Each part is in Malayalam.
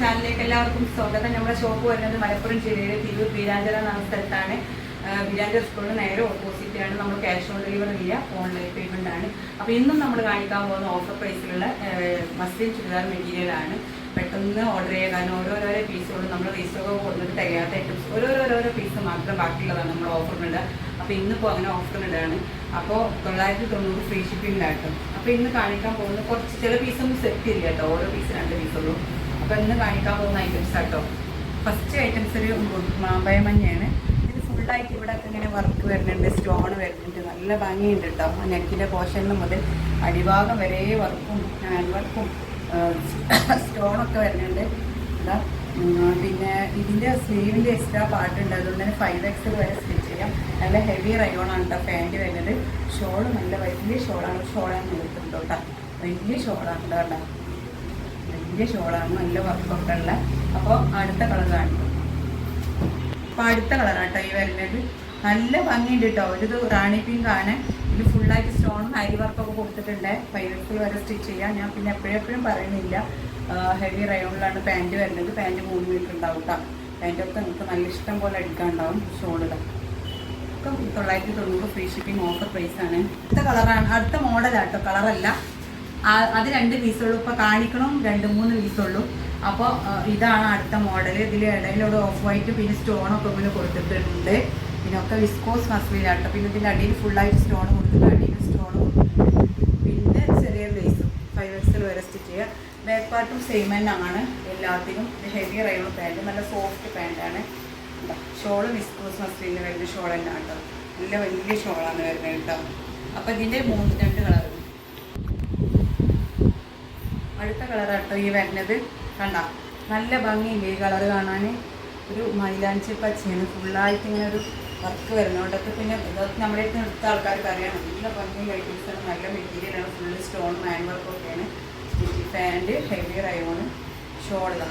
ചാനലിലേക്ക് എല്ലാവർക്കും സ്വാഗതം. നമ്മുടെ ഷോപ്പ് വരുന്നത് മലപ്പുറം ജില്ലയിലെ തിരൂർ ബീരാഞ്ചല എന്ന സ്ഥലത്താണ്. ബീരാഞ്ചല സ്കൂളിന് നേരെ ഓപ്പോസിറ്റ് ആണ് നമ്മൾ ക്യാഷ് ഓൺ ഡെലിവറി ഇല്ല ഓൺലൈൻ പേയ്മെന്റ് ആണ്. അപ്പോൾ ഇന്നും നമ്മൾ കാണിക്കാൻ പോകുന്ന ഓഫർ പ്രൈസിലുള്ള മസ്ലിൻ ചുരിദാർ മെറ്റീരിയൽ ആണ്. പെട്ടെന്ന് ഓർഡർ ചെയ്യാൻ കാരണം ഓരോരോരോ പീസുകളും നമ്മൾ റീസ്റ്റോക്ക് കൊടുത്തിട്ട് തികയാത്ത ഐറ്റംസ് ഓരോരോരോരോ പീസ് മാത്രം ബാക്കിയുള്ളതാണ് നമ്മൾ ഓഫറിനുണ്ട് അപ്പോൾ ഇന്നിപ്പോൾ അങ്ങനെ ഓഫറിനിടാണ് അപ്പോൾ തൊള്ളായിരത്തി തൊണ്ണൂറ് ഫ്രീ ഷിപ്പിംഗിലായിട്ടും അപ്പോൾ ഇന്ന് കാണിക്കാൻ പോകുന്ന കുറച്ച് ചില പീസൊന്നും സെറ്റ് ഇല്ല കേട്ടോ ഓരോ പീസ് രണ്ട് പീസുള്ളൂ അപ്പോൾ ഇന്ന് കാണിക്കാൻ പോകുന്ന ഐറ്റംസ് ആട്ടോ. ഫസ്റ്റ് ഐറ്റംസ് ഒരു മാമ്പയമഞ്ഞയാണ് ഇത് ഫുള്ളായിട്ട് ഇവിടെ ഒക്കെ ഇങ്ങനെ വർക്ക് വരുന്നുണ്ട് സ്റ്റോൺ വരുന്നുണ്ട്. നല്ല ഭംഗിയുണ്ട് കേട്ടോ നെക്കിന്റെ പോഷനിൽ മുതൽ അടിഭാഗം വരെ വർക്കും ഹാൻഡ് വർക്കും സ്റ്റോണൊക്കെ വരുന്നുണ്ട്. ഉം, പിന്നെ ഇതിന്റെ സ്ലീവിന്റെ എക്സ്ട്രാ പാർട്ടുണ്ട് അതുകൊണ്ട് തന്നെ ഫൈവ് എക്സ് വരെ സ്റ്റിച്ച് ചെയ്യാം നല്ല ഹെവി റയോൺ ആണ് കേട്ടോ പാന്റ് വരുന്നത്. ഷോൾ നല്ല വലിയ ഷോളാണ്. ഷോളാണ് നിർത്തുന്നുണ്ട് കേട്ടോ വലിയ ഷോളാണ് കേട്ടോ വലിയ ഷോളാണ്. നല്ല വർക്കൊക്കെ ഉള്ള. അപ്പോൾ അടുത്ത കളർ കാണിക്കും. അപ്പോൾ അടുത്ത കളറാണ് കേട്ടോ ഈ വരുന്നത്. നല്ല ഭംഗിയുണ്ട് കേട്ടോ ഒരു റാണി പിങ്ക് ആണ്. ഇത് ഫുള്ളായിട്ട് സ്റ്റോണും അരി വർക്കൊക്കെ കൊടുത്തിട്ടുണ്ട്. പൈവക്കിൽ വരെ സ്റ്റിച്ച് ചെയ്യാം. ഞാൻ പിന്നെ എപ്പോഴെപ്പോഴും പറയുന്നില്ല. ഹെവി റയോണിലാണ് പാന്റ് വരുന്നത്. പാന്റ് മൂന്ന് മീറ്റർ ഉണ്ടാവും കേട്ടോ പാന്റൊക്കെ നിങ്ങൾക്ക് നല്ല ഇഷ്ടം പോലെ അടിക്കാനുണ്ടാവും ഷോളുകൾ. ഒക്കെ തൊള്ളായിരത്തി തൊണ്ണൂറ് ഫ്രീ ഷിപ്പിംഗ് ഓഫർ പ്രൈസ് ആണ്. അടുത്ത കളറാണ് അടുത്ത മോഡലാട്ടോ കളറല്ല അത് രണ്ട് പീസുള്ളൂ ഇപ്പോൾ കാണിക്കണം. രണ്ട് മൂന്ന് പീസുള്ളൂ അപ്പോൾ ഇതാണ് അടുത്ത മോഡൽ ഇതിൽ ഇടയിലൂടെ ഓഫ് വൈറ്റ് പിന്നെ സ്റ്റോണൊക്കെ ഇങ്ങനെ കൊടുത്തിട്ടുണ്ട്. പിന്നെ ഒക്കെ വിസ്കോസ് മസ്ലിലാട്ടോ പിന്നെ ഇതിന്റെ അടിയിൽ ഫുള്ളായിട്ട് സ്റ്റോൺ കൊടുത്തിട്ട് അടിയിൽ സ്റ്റോൺ പിന്നെ ചെറിയ ലേസും ഫൈവ് എക്സിൽ വരെ സ്റ്റിച്ച് ചെയ്യുക. ബാക്ക് പാർട്ടും സെയിം തന്നെ ആണ് എല്ലാത്തിനും. ഹെവി റയോൺ പാന്റ് നല്ല സോഫ്റ്റ് പാന്റാണ് ഷോൾ വിസ്കോസ് മസ്ലിന് വരുന്ന ഷോൾ തന്നെ കേട്ടോ നല്ല വലിയ ഷോളാണ് വരുന്നത് കേട്ടോ. അപ്പം ഇതിന്റെ മൂന്ന് രണ്ട് കളർ അടുത്ത കളർ കേട്ടോ ഈ വരുന്നത്. കണ്ട? നല്ല ഭംഗിയില്ല ഈ കളർ കാണാൻ. ഒരു മൈലാഞ്ചി പച്ചയാണ്. ഫുള്ളായിട്ട് ഇങ്ങനെ ഒരു വർക്ക് വരുന്നുണ്ട് അതൊക്കെ പിന്നെ ഇതൊക്കെ നമ്മുടെ അടുത്ത് എടുത്ത ആൾക്കാർക്ക് അറിയാം. നല്ല ഭംഗി ഐറ്റംസാണ് നല്ല മെറ്റീരിയലാണ് ഫുള്ള് സ്റ്റോൺ മാൻ വർക്കൊക്കെയാണ് പാന്റ് ഹെവി റയോണ് ഷോൾ ഇതാ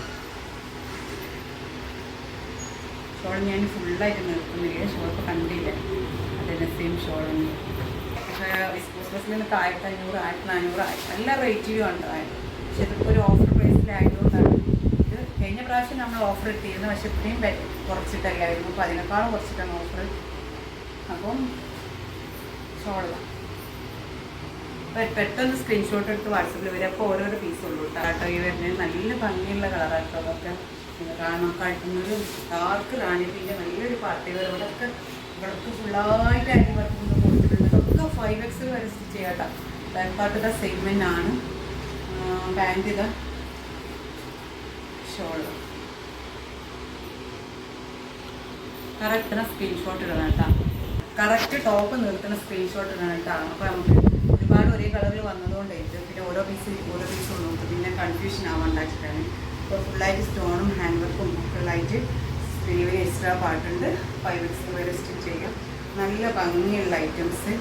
ഷോൾ ഞാൻ ഫുള്ളായിട്ട് നിർത്തുന്നില്ല. ഷോൾ ഇപ്പോൾ കണ്ടില്ല. അതിന്റെ സെയിം ഷോൾ തന്നെ. വിസ്കോസ് ബസ്സിൽ ആയിരത്തി അഞ്ഞൂറ് ആയിരത്തി നാനൂറ് നല്ല റേറ്റിലും ഉണ്ട് പക്ഷെ ഇതിപ്പോൾ ഒരു ഓഫർ പ്രൈസിൽ പ്രൈസിലായതുകൊണ്ടാണ് ഇത് കഴിഞ്ഞ പ്രാവശ്യം നമ്മൾ ഓഫർ ഇട്ടിരുന്നു. പക്ഷെ ഇത്രയും കുറച്ചിട്ടല്ലായിരുന്നു അപ്പോൾ അതിനേക്കാളും കുറച്ചിട്ടാണ് ഓഫർ അപ്പം ഷോളാണ് പെട്ടെന്ന് സ്ക്രീൻഷോട്ട് എടുത്ത് വാട്സപ്പിൽ വരും. അപ്പോൾ ഓരോരോ പീസുള്ളൂ കേട്ടോ. ഈ വരുന്നത് നല്ല ഭംഗിയുള്ള കളറാട്ടോ അതൊക്കെ. ഇത് കാണാൻ ഡാർക്ക് റാണി പിന്നെ നല്ലൊരു പാർട്ടികൾ ഇവിടെയൊക്കെ ഇവിടൊക്കെ ഫുള്ളായിട്ട് അരി വർക്ക് കൊടുത്തിട്ടുണ്ട്. ഇതൊക്കെ ഫൈവ് എക്സ് വരെ സ്റ്റിച്ച് ചെയ്യാട്ടോ ബാക്ക് പാർട്ട് സെഗ്മെന്റ് ആണ്. ഇതാ ഷോൾ കറക്റ്റ് സ്ക്രീൻഷോട്ട് ഇടണം കേട്ടോ. കറക്റ്റ് ടോപ്പ് നിർത്തുന്ന സ്ക്രീൻഷോട്ട് ഇടണം കേട്ടോ. അപ്പോൾ നമുക്ക് ഒരുപാട് ഒരേ കളറിൽ വന്നതുകൊണ്ട് പിന്നെ ഓരോ പീസ് ഓരോ പീസ് ഉള്ളൂ പിന്നെ കൺഫ്യൂഷൻ ആവാണ്ടാച്ചിട്ടാണ് ഇപ്പോൾ ഫുള്ളായിട്ട് സ്റ്റോണും ഹാൻഡ് വർക്കും ഫുള്ളായിട്ട് സ്ലീവിന് എക്സ്ട്രാ പാട്ടുണ്ട്. ഫൈവ് എക്സ് വരെ സ്റ്റിച്ച് ചെയ്യാം. നല്ല ഭംഗിയുള്ള ഐറ്റംസ്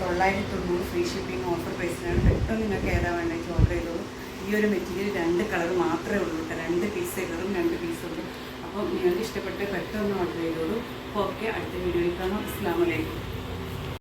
തൊള്ളായിരത്തി തൊണ്ണൂറ് ഫ്രീ ഷിപ്പിംഗ് ഓഫർ പ്രൈസിനാണ് പെട്ടെന്ന് നിങ്ങൾക്ക് ഏതാ വേണ്ടെങ്കിൽ ഓർഡർ ചെയ്തോളൂ. ഈ ഒരു മെറ്റീരിയൽ രണ്ട് കളർ മാത്രമേ ഉള്ളൂ കേട്ടോ. രണ്ട് പീസ് കളറും രണ്ട് പീസ് ഉള്ളൂ അപ്പോൾ നിങ്ങൾക്ക് ഇഷ്ടപ്പെട്ട് പെട്ടെന്ന് ഓർഡർ ചെയ്തോളൂ. അപ്പോൾ ഓക്കെ അടുത്ത വീഡിയോയിൽ കാണാം. അസ്സാം വലൈക്കും